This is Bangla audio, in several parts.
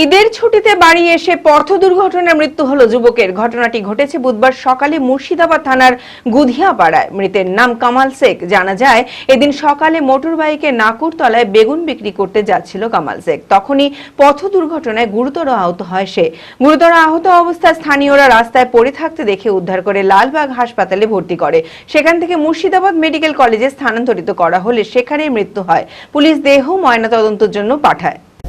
ঈদের ছুটিতে বাড়ি এসে পথ দুর্ঘটনায় মৃত্যু হলো যুবকের। ঘটনাটি ঘটেছে বুধবার সকালে মুর্শিদাবাদ থানার গুধিয়াপাড়ায়। মৃতের নাম কামাল শেখ। জানা যায়, এদিন সকালে মোটর বাইকে নাকুরতলায় বেগুন বিক্রি করতে যাচ্ছিল কামাল শেখ। তখনই পথ দুর্ঘটনায় গুরুতর আহত হয় সে। গুরুতর আহত অবস্থায় স্থানীয়রা রাস্তায় পড়ে থাকতে দেখে উদ্ধার করে লালবাগ হাসপাতালে ভর্তি করে। সেখান থেকে মুর্শিদাবাদ মেডিকেল কলেজে স্থানান্তরিত করা হলে সেখানেই মৃত্যু হয়। পুলিশ দেহ ময়নাতদন্তের জন্য পাঠায়।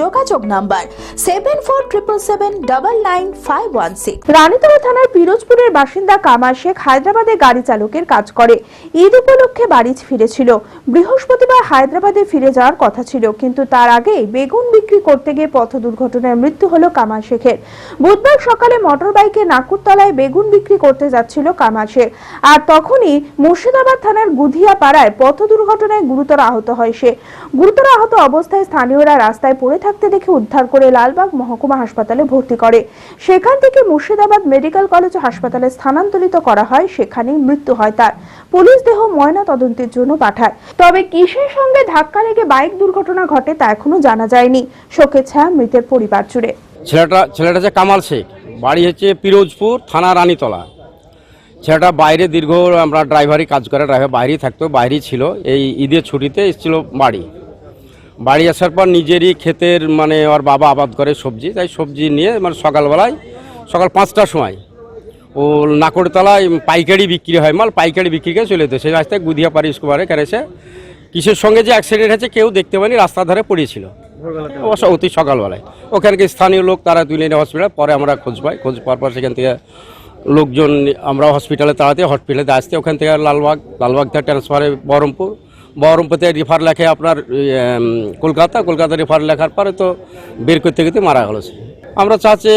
যোগাযোগ number seven four triple seven double nine five one six Ranitala থানার পিরোজপুরের বাসিন্দা কামাল শেখ হায়দ্রাবাদে গাড়ি চালকের কাজ করে। ঈদ উপলক্ষে বাড়ি ফিরেছিল। বৃহস্পতিবার হায়দ্রাবাদে ফিরে যাওয়ার কথা ছিল, কিন্তু তার আগে বেগুন বিক্রি করতে গিয়ে পথ দুর্ঘটনায় মৃত্যু হলো কামাল শেখের। বুধবার সকালে মোটর বাইকে নাকুরতলায় বেগুন বিক্রি করতে যাচ্ছিল কামাল শেখ। আর তখনই মুর্শিদাবাদ থানার গুধিয়া পাড়ায় পথ দুর্ঘটনায় গুরুতর আহত হয় সে। গুরুতর আহত অবস্থায় স্থানীয়রা রাস্তায় থাকতে দেখে উদ্ধার করে লালবাগ মহকুমা হাসপাতালে ভর্তি করে। সেখান থেকে মুর্শিদাবাদ মেডিকেল কলেজ হাসপাতালে স্থানান্তরিত করা হয়, সেখানেই মৃত্যু হয় তার। পুলিশ দেহ ময়না তদন্তের জন্য পাঠায়। তবে কিসের সঙ্গে ধাক্কা লেগে বাইক দুর্ঘটনা ঘটে তা এখনও জানা যায়নি। শোকে ছায়া মৃতের পরিবার জুড়ে। ছেলেটা ছেলেটা যে কামাল শেখ। বাড়ি হচ্ছে পিরোজপুর থানা রানীতলা। ছেলেটা বাইরে দীর্ঘ আমরা ড্রাইভারই কাজ করে, ড্রাইভার বাইরেই থাকতো, বাইরেই ছিল। এই ঈদের ছুটিতে এসেছিল বাড়ি। বাড়ি আসার পর নিজেরই ক্ষেতের মানে ওর বাবা আবাদ করে সবজি, তাই সবজি নিয়ে মানে সকালবেলায়, সকাল পাঁচটার সময় ও নাকড়তলায় পাইকারি বিক্রি হয় মাল, পাইকারি বিক্রি করে চলে যেত। সেই রাস্তায় গুদিয়া পারি স্কুবারে কেড়েছে কিসের সঙ্গে যে অ্যাক্সিডেন্ট হয়েছে কেউ দেখতে পায়নি, রাস্তার ধারে পড়েছিল। অবশ্য অতি সকালবেলায়। ওখানকে স্থানীয় লোক তারা তুলে নিয়ে হসপিটাল পরে আমরা খোঁজ পাই। খোঁজ পাওয়ার পর সেখান থেকে লোকজন আমরা হসপিটালে তাড়াতে হসপিটালে আসতে, ওখান থেকে লালবাগ লালবাগ থেকে ট্রান্সফারে বহরমপুর বহরমপুর থেকে রেফার লেখে আপনার কলকাতা কলকাতা রেফার লেখার পরে তো বের করতে করতে মারা গেল আমরা চাচ্ছি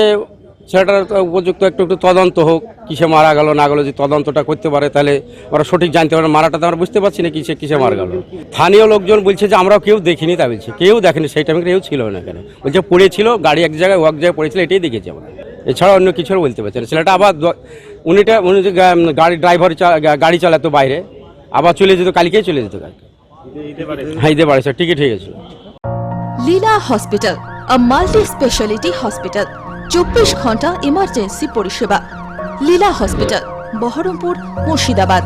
সেটার উপযুক্ত একটু একটু তদন্ত হোক, কিসে মারা গেল, না গেলো যে তদন্তটা করতে পারে তাহলে ওরা সঠিক জানতে পারে মারাটা তো আমরা বুঝতে পারছি না কিসে কিসে মারা গেল। স্থানীয় লোকজন বলছে যে আমরাও কেউ দেখিনি তা বলছে, কেউ দেখেনি, সেই টাইমে কেউ ছিল না এখানে। বলছে পড়েছিল গাড়ি এক জায়গায়, ও এক জায়গায় পড়েছিল এটাই দেখেছি আমরা। এছাড়া অন্য কিছু বলতে পারছি না। ছেলেটা আবার উনিটা, উনি যে গাড়ি ড্রাইভার গাড়ি চালাতো বাইরে আবার চলে যেত, কালকেই চলে যেত কালকে। হ্যাঁ স্যার টিকিট হয়ে গেছিল। Leela hospital a multi speciality hospital চব্বিশ ঘণ্টা ইমার্জেন্সি পরিষেবা। লীলা হসপিটাল, বহরমপুর, মুর্শিদাবাদ।